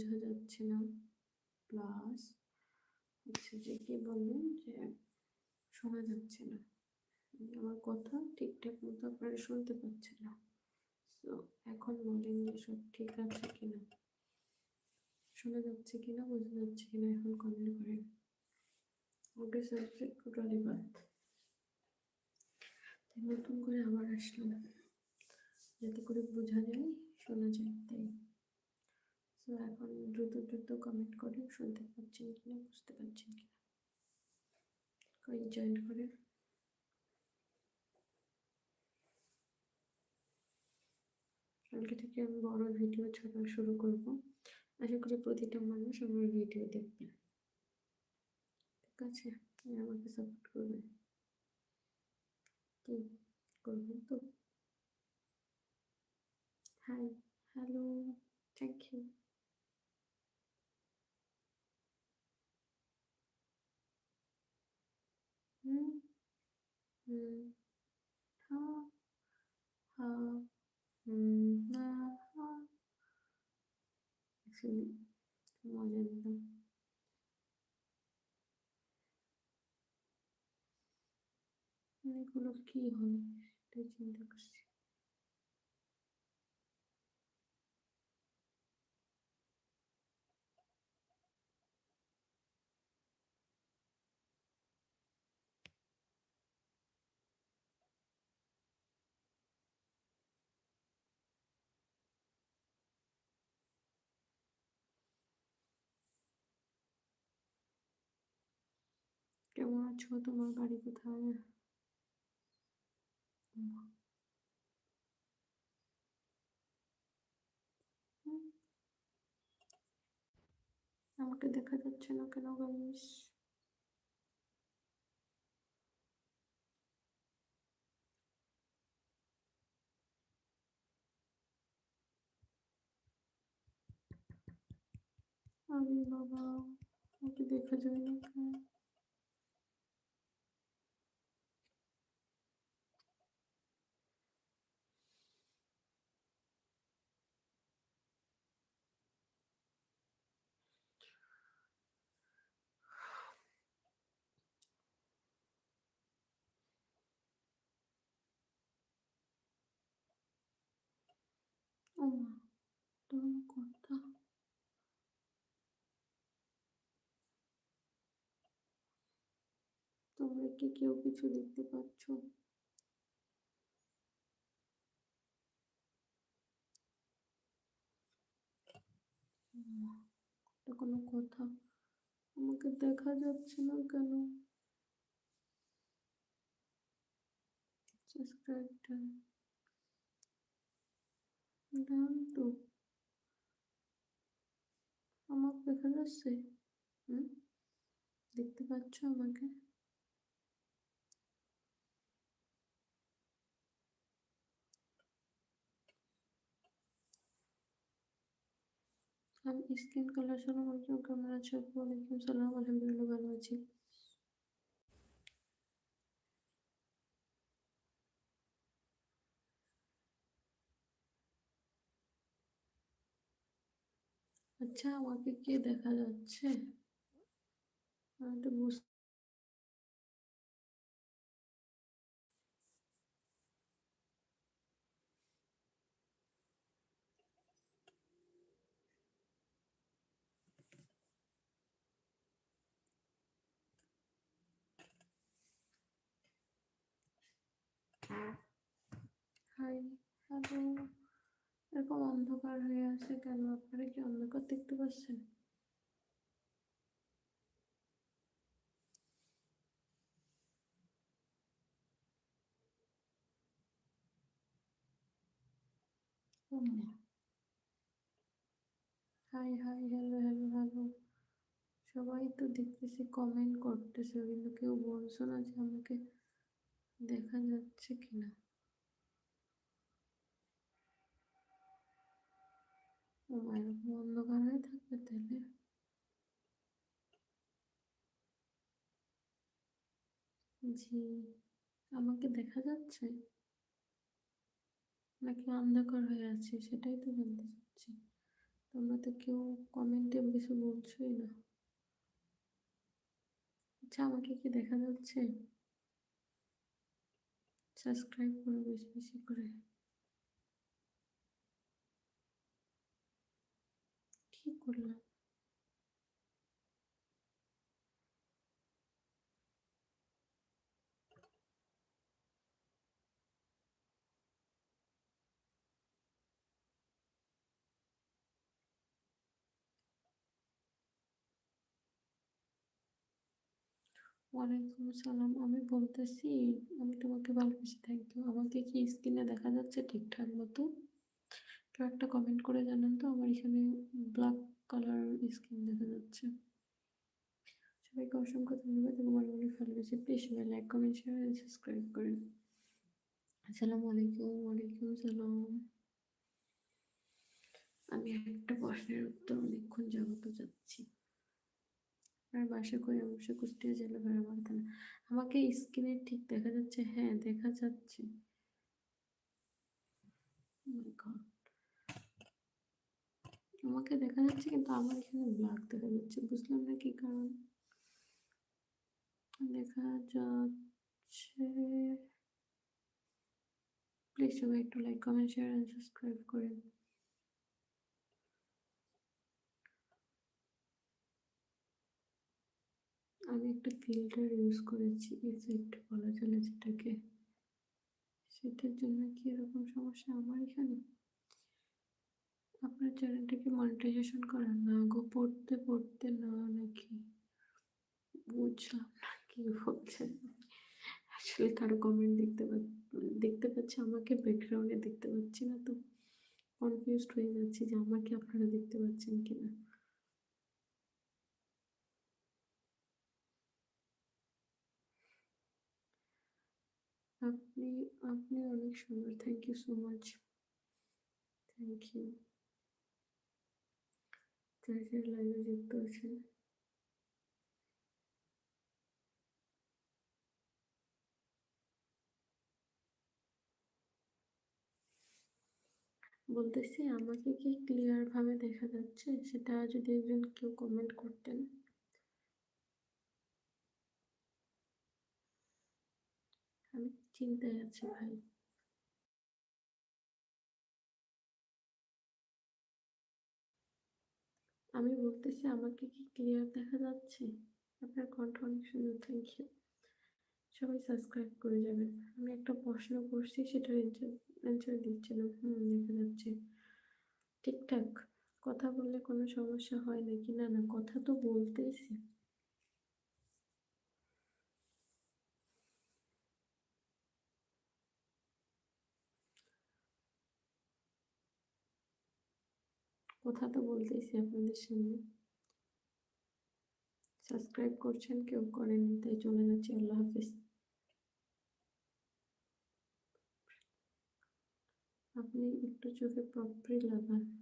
বোঝা যাচ্ছে না। প্লাস হচ্ছে যে কি বললেন যে শোনা যাচ্ছে না। আমার কথা ঠিকঠাক মতো আপনারা শুনতে পাচ্ছেন না। তো এখন বলেন যে সব ঠিক আছে কিনা। শোনা যাচ্ছে কিনা, বোঝা যাচ্ছে কিনা, এখন কমেন্ট করেন। ওকে স্যার টোটালি বাদ নতুন করে আবার আসলাম। যাতে করে বোঝা যায়, শোনা যায়, তাই। তো এখন দ্রুত দ্রুত কমেন্ট করে শুনতে পাচ্ছেন কিনা, বুঝতে পারছেন কিনা। কই জয়েন করে? কালকে থেকে আমি বড় ভিডিও ছাড়া শুরু করব। আশা করি প্রতিটা মানুষ আমার ভিডিও দেখবে। ঠিক আছে? আমাকে সাপোর্ট করবে। কি করবেন তো? Hi hello thank you hmm hmm হা হা হুম না হা অ্যাকচুয়ালি মজা নিলাম এগুলো কি হবে সেটাই চিন্তা করছি আছো তোমার বাড়ি কোথায় উম, হুম, আমাকে দেখা যাচ্ছে না কেন গাইস আরে বাবা আমাকে দেখা যায় না ও মা কথা তোমরা কি কেউ কিছু দেখতে পাচ্ছ? কোনো কথা। আমাকে দেখা যাচ্ছে না কেন? সাবস্ক্রাইব ডান তো আমার দেখা যাচ্ছে হুম দেখতে পাচ্ছ আমাকে আমি স্কিন কালার সালাম আলাইকুম কেমন আছো ওয়ালাইকুম সালাম আলহামদুলিল্লাহ ভালো আছি আচ্ছা আমাকে কে দেখা যাচ্ছে? আমি বুঝতে হাই হ্যালো এরকম অন্ধকার হয়ে আছে কেন? আপনারা কি অন্ধকার দেখতে পাচ্ছেন? Hi hi, hello hello hello. সবাই তো দেখতেছি কমেন্ট করতেছে, কিন্তু কেউ বলছো না যে আমাকে দেখা যাচ্ছে কিনা। এরকম অন্ধকার হয়ে থাকবে তাহলে জি আমাকে দেখা যাচ্ছে নাকি অন্ধকার হয়ে আছে সেটাই তো জানতে চাচ্ছি তোমরা তো কেউ কমেন্টে কিছু বলছোই না আচ্ছা আমাকে কি দেখা যাচ্ছে সাবস্ক্রাইব করো বেশি বেশি করে ওয়ালাইকুম আসসালাম। আমি বলতেছি, আমি তোমাকে ভালোবেসে থ্যাংক ইউ আমাকে কি স্ক্রিনে দেখা যাচ্ছে ঠিকঠাক মতো? কেউ একটা কমেন্ট করে জানান তো, আমার এখানে ব্ল্যাক কালার স্ক্রিন দেখা যাচ্ছে। সবাইকে অসংখ্য ধন্যবাদ এবং আমার অনেক ভালোবেসে প্লিজ সবাই লাইক কমেন্ট শেয়ার সাবস্ক্রাইব করেন আসসালামু আলাইকুম, ওয়ালাইকুম সালাম আমি একটা প্রশ্নের উত্তর অনেকক্ষণ যাবত যাচ্ছি। আর বাসা কই অবশ্যই কুষ্টিয়া জেলা ভেড়ামারা থানা আমাকে স্ক্রিনে ঠিক দেখা যাচ্ছে? হ্যাঁ দেখা যাচ্ছে। Oh. আমাকে দেখা যাচ্ছে কিন্তু আমার এখানে ব্ল্যাক দেখা যাচ্ছে, বুঝলাম না কি কারণ। দেখা যাচ্ছে। প্লিজ সবাই একটু like comment share and subscribe করেন আমি একটা ফিল্টার ইউজ করেছি ইফেক্ট বলা চলে যেটাকে। সেটার জন্য কি এরকম সমস্যা আমার এখানে? আপনার চ্যানেলটাকে মনিটাইজেশন করা না, গো পড়তে পড়তে না, নাকি? বুঝলাম না কি বলছেন আসলে কারও কমেন্ট দেখতে দেখতে পাচ্ছি, আমাকে ব্যাকগ্রাউন্ডে দেখতে পাচ্ছি না তো। কনফিউজড হয়ে যাচ্ছি যে আমাকে আপনারা দেখতে পাচ্ছেন কিনা। আপনি আপনি অনেক সুন্দর thank you so much thank you চার্জের লাইভে যুক্ত আছেন বলতেছি, আমাকে কি ক্লিয়ার ভাবে দেখা যাচ্ছে? সেটা যদি একজন কেউ কমেন্ট করতেন। আমি চিন্তায় আছি ভাই। আমি বলতেছি, আমাকে কি ক্লিয়ার দেখা যাচ্ছে? আপনার কণ্ঠ অনেক সুন্দর থ্যাংক ইউ সবাই সাবস্ক্রাইব করে যাবেন। আমি একটা প্রশ্ন করছি, সেটার অ্যান্সার দিচ্ছিলাম হুম, দেখা যাচ্ছে। ঠিকঠাক কথা বললে কোনো সমস্যা হয় নাকি? না না, কথা তো বলতেইছি। কথা তো বলতেইছি আপনাদের সামনে। সাবস্ক্রাইব করছেন, কেউ করেননি, তাই চলে যাচ্ছি। আল্লাহ হাফিজ। আপনি একটু চোখে প্রপারলি লাগান।